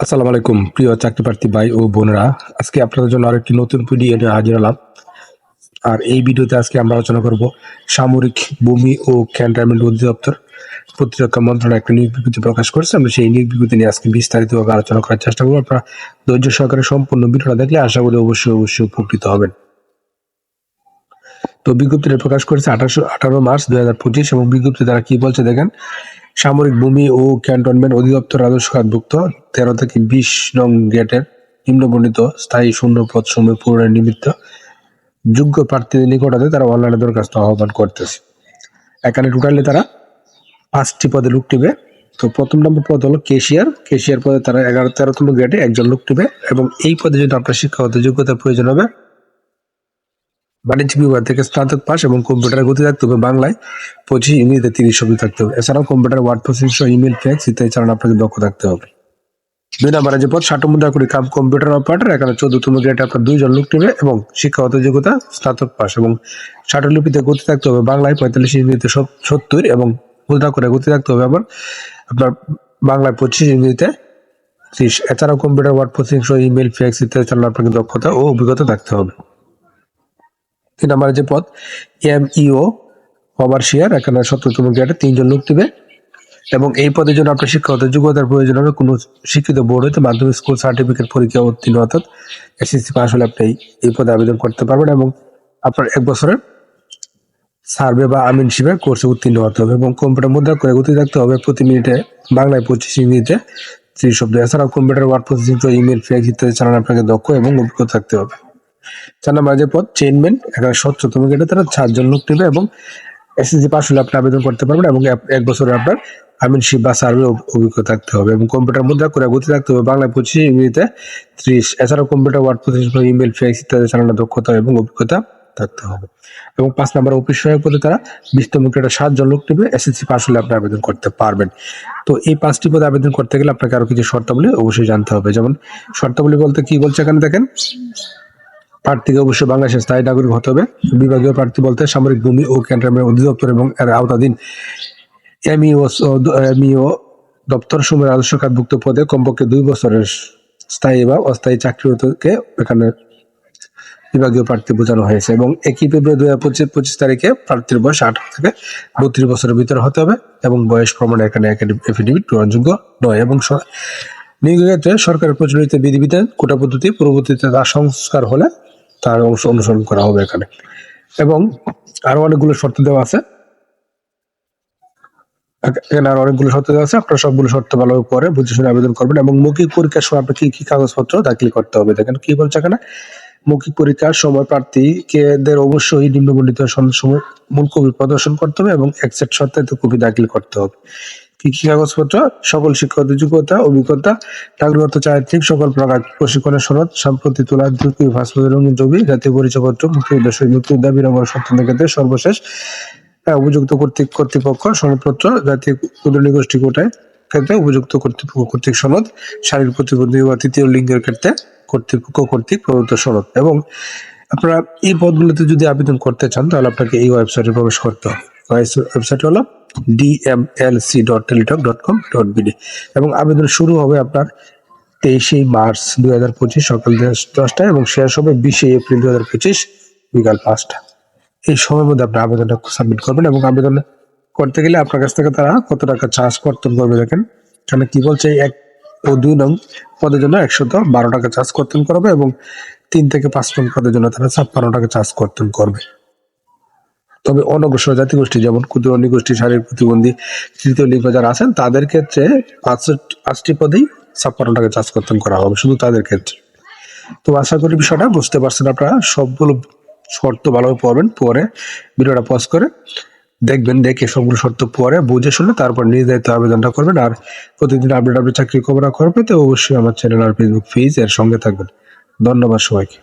আসসালামু আলাইকুম, প্রিয় চাকরি প্রার্থী ভাই ও বোনেরা। আজকে আপনাদের জন্য আরেকটি নতুন ভিডিও নিয়ে হাজির হলাম। আর এই ভিডিওতে আজকে আমরা আলোচনা করব সামরিক ভূমি ও ক্যান্টনমেন্ট অধিদপ্তর প্রতিরক্ষা মন্ত্রণালয় একটা নিয়োগ বিজ্ঞপ্তি প্রকাশ করেছে। আমরা সেই নিয়োগ বিজ্ঞপ্তি নিয়ে আজকে বিস্তারিতভাবে আলোচনা করার চেষ্টা করব। আপনারা ধৈর্য সহকারে সম্পূর্ণ ভিডিওটা দেখলে আশা করি অবশ্যই অবশ্যই উপকৃত হবেন। তো বিজ্ঞপ্তিটা প্রকাশ করেছে আঠারোশো আঠারো মার্চ দুই হাজার পঁচিশ এবং বিজ্ঞপ্তি তারা কি বলছে দেখেন সামরিক ভূমি ও ক্যান্টনমেন্ট অধিদপ্তর রাজস্ব খাতভুক্ত, তেরো থেকে বিশ নং গেটের নিম্নবর্ণিত স্থায়ী শূন্য পদ সমূহ পূরণের নিমিত্ত যোগ্য প্রার্থীদের নিকটাতে তারা অনলাইনে দরখাস্ত আহ্বান করতেছে। এখানে টোটালি তারা পাঁচটি পদে লোক টিবে তো প্রথম নম্বর পদ হলো কেশিয়ার। কেশিয়ার পদে তারা এগারো তেরোতম গেটে একজন লোক টিবে এবং এই পদে যদি আপনার শিক্ষাগত যোগ্যতার প্রয়োজন হবে বাণিজ্যিক বিভাগ থেকে স্নাতক পাস এবং কম্পিউটারে গতি থাকতে হবে বাংলায়। পঁচিশ ইংরেজিতে তিরিশ শব্দ থাকতে হবে। এছাড়াও কম্পিউটার, ওয়ার্ড প্রসেসিং সহ ইমেল ফ্যাক্স ইত্যাদি চালানো আপনাকে দক্ষ থাকতে হবে। দুই নম্বরে যে পদ ষাট মুদ্রা করি, কাম কম্পিউটার অপারেটর। এখানে চোদ্দতম গ্রেডে আপনার দুইজন লোক টিবে এবং শিক্ষাগত যোগ্যতা, স্নাতক পাস এবং ষাটলিপিতে গতি থাকতে হবে বাংলায় পঁয়তাল্লিশ ইংরেজিতে সত- সত্তর এবং মুদ্রা করে গতি থাকতে হবে আবার আপনার বাংলায় পঁচিশ ইংরেজিতে ত্রিশ। এছাড়াও কম্পিউটার, ওয়ার্ড প্রসেসিং সহ ইমেল ফ্যাক্স ইত্যাদি চালানো আপনাকে দক্ষতা ও অভিজ্ঞতা থাকতে হবে। তিন নম্বরে যে পদ এম ইও ওভারশিয়ার এখানে সত্তরতম গ্রেডে তিনজন লোক দিবে। এবং এই পদের জন্য আপনার শিক্ষাগত যোগ্যতার প্রয়োজন হবে। কোনো শিক্ষিত বোর্ড হইতে মাধ্যমিক স্কুল সার্টিফিকেট পরীক্ষা উত্তীর্ণ অর্থাৎ এসএসসি পাস হলে আপনি এই- পদে আবেদন করতে পারবেন এবং আপনার এক বছরের সার্ভে বা আমিন শিবে কোর্সে উত্তীর্ণ হতে হবে এবং কম্পিউটার মুদ্রা করে গতি থাকতে হবে। প্রতি মিনিটে বাংলায় পঁচিশ ইংরেজিতে ত্রিশ শব্দ। এছাড়াও computer, word processing email fax ইত্যাদি চালানো আপনাকে দক্ষ এবং অভিজ্ঞতা থাকতে হবে। চার নম্বর যে পদ চেইনম্যান এখানে সচ্ছতম গেটে তারা চারজন লোক নেবে এবং এসএসসি পাস হলে আপনি আবেদন করতে পারবেন এবং এক- এক বছরে আপনার আমিনশিপ বা সার্ভে অভিজ্ঞতা থাকতে হবে এবং কম্পিউটার মুদ্রা করে গতি থাকতে হবে। বাংলায় পঁচিশ ইংরেজিতে ত্রিশ, এছাড়াও computer word processing email fax ইত্যাদি চালানোর দক্ষতা এবং অভিজ্ঞতা থাকতে হবে। এবং পাঁচ নম্বর অফিস সহায়ক পদে তারা বিশতম গ্রেডে সাতজন লোক নেবে এসএসসি পাস হলে আপনি আবেদন করতে পারবেন। তো এই পাঁচটি পদে আবেদন করতে গেলে আপনাকে আরও কিছু শর্তাবলী অবশ্যই জানতে হবে। যেমন শর্তাবলী বলতে কি বলছে এখানে দেখেন? প্রার্থীকে অবশ্যই বাংলাদেশের স্থায়ী নাগরিক হতে হবে। বিভাগীয় প্রার্থী বলতে সামরিক ভূমি ও ক্যান্টনমেন্ট অধিদপ্তর এবং এর আওতাধীন এমইও এমইও দপ্তর সময়ের আদর্শ খাতভুক্ত পদে কমপক্ষে দুই বছরের স্থায়ী বা অস্থায়ী চাকরিরতকে এখানে বিভাগীয় প্রার্থী বোঝানো হয়েছে এবং একই ফেব্রুয়ারি দুই হাজার পঁচিশ পঁচিশ তারিখে প্রার্থীর বয়স আঠারো থেকে বত্রিশ বছরের ভিতরে হতে হবে এবং বয়স প্রমাণে এখানে এফিডেভিট গ্রহণযোগ্য নয় এবং নিয়োগের ক্ষেত্রে সরকারের প্রচলিত বিধিবিধান, কোটা পদ্ধতি পরবর্তীতে তার সংস্কার হলে তার অংশ অনুসরণ করা হবে এখানে। এবং আরও অনেকগুলো শর্ত দেওয়া আছে। এখানে আরও অনেকগুলো শর্ত দেওয়া আছে। আপনারা সবগুলো শর্ত ভালোভাবে পরে বুঝে শুনে আবেদন করবেন এবং মৌখিক পরীক্ষার সময় আপনাকে কি কি কাগজপত্র দাখিল করতে হবে দেখেন, কি বলছে এখানে? মৌখিক পরীক্ষার সময় প্রার্থীকে অবশ্যই নিম্নবর্ণিত মূল কপি প্রদর্শন করতে হবে এবং একসেট সত্যায়িত কপি দাখিল করতে হবে। কি কাগজপত্র, সকল শিক্ষাগত যোগ্যতা, অভিজ্ঞতা নাগরিকত্ব চারিত্রিক সকল প্রকার প্রশিক্ষণের সনদ সম্প্রতি তোলা দুই পাসপোর্টের রঙিন ছবি, জাতীয় পরিচয়পত্র মুক্তিযোদ্ধা মুক্তিযোদ্ধা বিরঙ্গন সন্তানদের ক্ষেত্রে সর্বশেষ উপযুক্ত কর্তৃক, কর্তৃপক্ষ সনদপত্র, জাতীয় ক্ষুদ্র গোষ্ঠী কোটায় ক্ষেত্রে উপযুক্ত কর্তৃপক্ষ কর্তৃক সনদ, শারীরিক প্রতিবন্ধী বা তৃতীয় লিঙ্গের ক্ষেত্রে কর্তৃপক্ষ কর্তৃক প্রদত্ত সনদ। এবং আপনারা এই পদগুলোতে যদি আবেদন করতে চান, তাহলে আপনাকে এই ওয়েবসাইটে প্রবেশ করতে হবে। ওয়েবসাইট হলো DMLC dot Teletalk dot com dot BD এবং আবেদন শুরু হবে আপনার তেইশে মার্চ দুই হাজার পঁচিশ সকাল দশ- দশটায় এবং শেষ হবে বিশে এপ্রিল দুই হাজার পঁচিশ বিকাল পাঁচটা। এই সময়ের মধ্যে আপনি আবেদনটা সাবমিট করবেন এবং আবেদন করতে গেলে আপনার কাছ থেকে তারা কত টাকা চার্জ কর্তন করবে দেখেন। এখানে কি বলছে, এক ও দুই নং পদের জন্য একশত বারো টাকা চার্জ কর্তন করবে এবং তিন থেকে পাঁচ নং পদের জন্য তারা ছাপ্পান্ন টাকা চার্জ কর্তন করবে। তবে অনগ্রসর জাতিগোষ্ঠী যেমন ক্ষুদ্র নিগোষ্ঠী শারীরিক প্রতিবন্ধী, তৃতীয় লিঙ্গ যারা আছেন, তাদের ক্ষেত্রে পাঁচটি পদেই ছাপ্পান্ন টাকা চার্জ কর্তন করা হবে, শুধু তাদের ক্ষেত্রে। তো আশা করি বিষয়টা বুঝতে পারছেন আপনারা। সবগুলো শর্ত ভালোভাবে পড়বেন পরে ভিডিওটা পজ করে দেখবেন, দেখে সবগুলো শর্ত পরে বুঝে শুনে তারপর নির্ধারিত আবেদনটা করবেন। আর প্রতিদিন আপডেট আপডেট চাকরি খবর খবর তো অবশ্যই আমার চ্যানেল আর ফেসবুক পেজ এর সঙ্গে থাকবেন। ধন্যবাদ সবাইকে।